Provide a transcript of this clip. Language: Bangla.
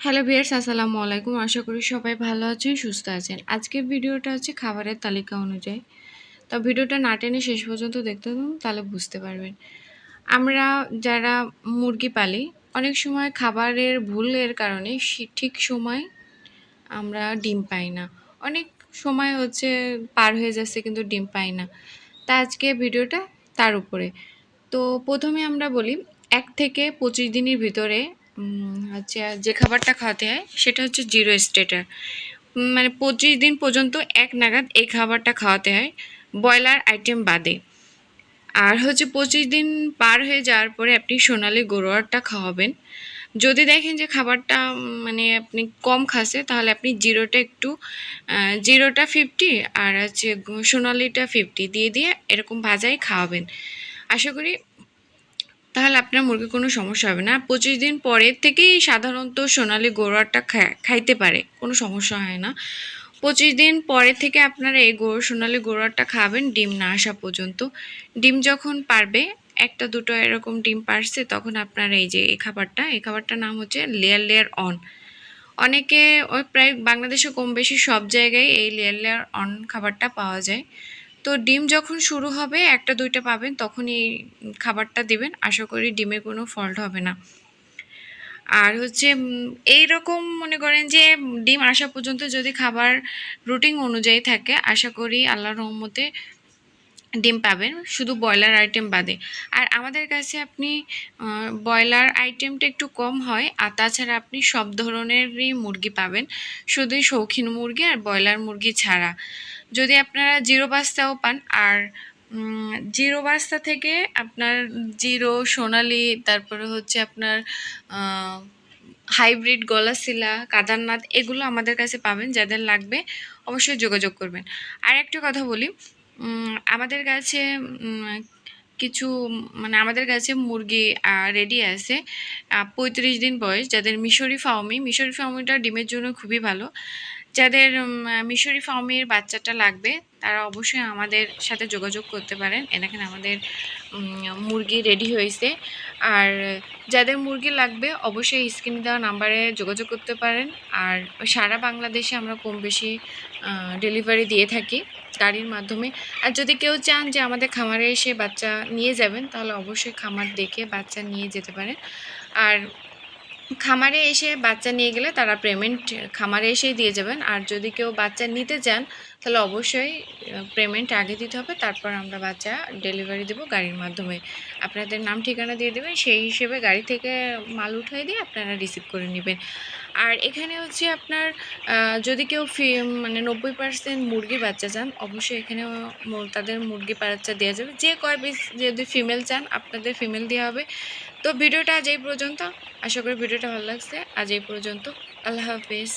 হ্যালো ভিয়ার্স আসসালামু আলাইকুম। আশা করি সবাই ভালো আছেন, সুস্থ আছেন। আজকের ভিডিওটা হচ্ছে খাবারের তালিকা অনুযায়ী। তো ভিডিওটা না টেনে শেষ পর্যন্ত দেখতে তাহলে বুঝতে পারবেন। আমরা যারা মুরগি পালি, অনেক সময় খাবারের ভুলের কারণে ঠিক সময় আমরা ডিম পাই না। অনেক সময় হচ্ছে পার হয়ে যাচ্ছে কিন্তু ডিম পাই না। তা আজকে ভিডিওটা তার উপরে। তো প্রথমে আমরা বলি, এক থেকে পঁচিশ দিনের ভিতরে যে খাবারটা খাওয়াতে হয় সেটা হচ্ছে জিরো স্টেটার। মানে পঁচিশ দিন পর্যন্ত এক নাগাদ এই খাবারটা খাওয়াতে হয় ব্রয়লার আইটেম বাদে। আর হচ্ছে পঁচিশ দিন পার হয়ে যাওয়ার পরে আপনি সোনালি গরুয়ারটা খাওয়াবেন। যদি দেখেন যে খাবারটা মানে আপনি কম খাসে তাহলে আপনি জিরোটা একটু জিরোটা ফিফটি আর হচ্ছে সোনালিটা ফিফটি দিয়ে দিয়ে এরকম ভাজাই খাওয়াবেন। আশা করি তাহলে আপনার মুরগির কোনো সমস্যা হবে না। পঁচিশ দিন পরের থেকেই সাধারণত সোনালি গরুয়ারটা খাইতে পারে, কোনো সমস্যা হয় না। পঁচিশ দিন পরে থেকে আপনারা এই গরু সোনালি গরুয়ারটা খাবেন, ডিম না আসা পর্যন্ত। ডিম যখন পারবে, একটা দুটো এরকম ডিম পারছে, তখন আপনারা এই যে এই খাবারটা, এই খাবারটার নাম হচ্ছে লেয়ার লেয়ার অন। অনেকে ওই প্রায় বাংলাদেশে কম বেশি সব জায়গায় এই লেয়ার লেয়ার অন খাবারটা পাওয়া যায়। তো ডিম যখন শুরু হবে, একটা দুইটা পাবেন, তখনই এই খাবারটা দিবেন। আশা করি ডিমে কোনো ফল্ট হবে না। আর হচ্ছে এই রকম মনে করেন যে, ডিম আসা পর্যন্ত যদি খাবার রুটিন অনুযায়ী থাকে, আশা করি আল্লাহর রহমতে ডিম পাবেন, শুধু ব্রয়লার আইটেম বাদে। আর আমাদের কাছে আপনি ব্রয়লার আইটেমটা একটু কম হয়, আর তাছাড়া আপনি সব ধরনেরই মুরগি পাবেন, শুধুই শৌখিন মুরগি আর ব্রয়লার মুরগি ছাড়া। যদি আপনারা জিরো বাস্তাও পান, আর জিরো বাস্তা থেকে আপনার জিরো, সোনালি, তারপরে হচ্ছে আপনার হাইব্রিড গলাশিলা, কাদারনাথ, এগুলো আমাদের কাছে পাবেন, যাদের লাগবে অবশ্যই যোগাযোগ করবেন। আর একটা কথা বলি আমাদের কাছে কিছু মানে আমাদের কাছে মুরগি রেডি আছে পঁয়ত্রিশ দিন বয়স, যাদের মিশরি ফাউমি মিশরি ফাউমিটা ডিমের জন্য খুবই ভালো। যাদের মিশরি ফাউমির বাচ্চাটা লাগবে তারা অবশ্যই আমাদের সাথে যোগাযোগ করতে পারেন। এ দেখেন আমাদের মুরগি রেডি হয়েছে। আর যাদের মুরগি লাগবে অবশ্যই স্ক্রিনে দেওয়া নাম্বারে যোগাযোগ করতে পারেন। আর সারা বাংলাদেশে আমরা কম বেশি ডেলিভারি দিয়ে থাকি গাড়ির মাধ্যমে। আর যদি কেউ চান যে আমাদের খামারে এসে বাচ্চা নিয়ে যাবেন, তাহলে অবশ্যই খামার দেখে বাচ্চা নিয়ে যেতে পারেন। আর খামারে এসে বাচ্চা নিয়ে গেলে তারা পেমেন্ট খামারে এসেই দিয়ে যাবেন। আর যদি কেউ বাচ্চা নিতে চান, তাহলে অবশ্যই পেমেন্ট আগে দিতে হবে, তারপর আমরা বাচ্চা ডেলিভারি দেবো গাড়ির মাধ্যমে। আপনাদের নাম, ঠিকানা দিয়ে দেবেন, সেই হিসেবে গাড়ি থেকে মাল উঠিয়ে দিয়ে আপনারা রিসিভ করে নেবেন। আর এখানে হচ্ছে আপনার যদি কেউ ফি মানে নব্বই পার্সেন্ট মুরগি বাচ্চা চান, অবশ্যই এখানে তাদের মুরগি বাচ্চা দেওয়া যাবে। যে কয় পিস যদি ফিমেল চান, আপনাদের ফিমেল দেওয়া হবে। তো ভিডিওটা আজ এই পর্যন্ত। আশা করি ভিডিওটা ভালো লাগছে। আজ এই পর্যন্ত। আল্লাহ হাফিজ।